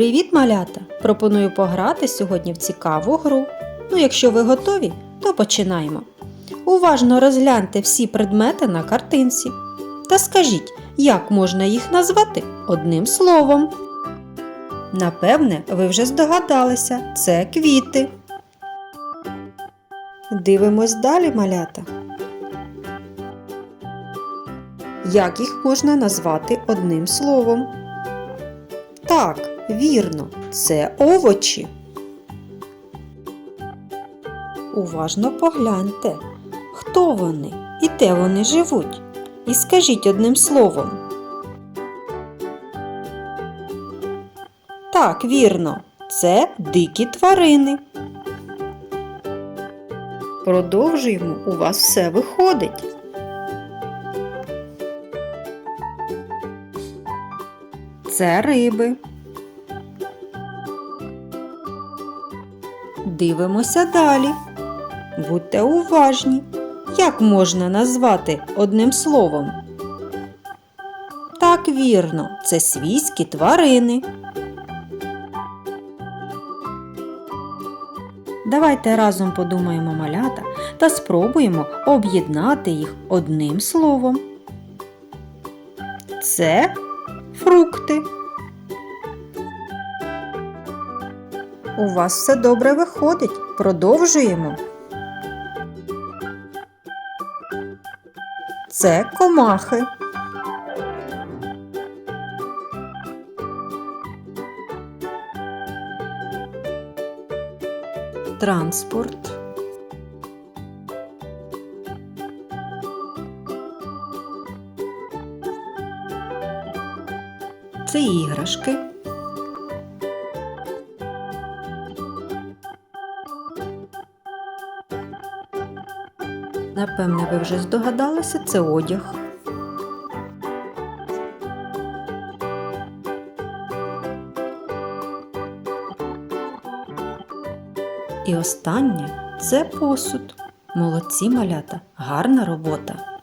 Привіт, малята! Пропоную пограти сьогодні в цікаву гру. Ну, якщо ви готові, то починаємо. Уважно розгляньте всі предмети на картинці. Та скажіть, як можна їх назвати одним словом. Напевне, ви вже здогадалися, це квіти. Дивимось далі, малята. Як їх можна назвати одним словом? Так, вірно, це овочі. Уважно погляньте, хто вони і де вони живуть. І скажіть одним словом. Так, вірно, це дикі тварини. Продовжуємо, у вас все виходить. Це риби. Дивимося далі. Будьте уважні. Як можна назвати одним словом? Так вірно, це свійські тварини. Давайте разом подумаємо малята та спробуємо об'єднати їх одним словом. Це фрукти. У вас все добре виходить. Продовжуємо. Це комахи. Транспорт. Це іграшки. Напевне, ви вже здогадалися, це одяг. І останнє це посуд. Молодці малята, гарна робота.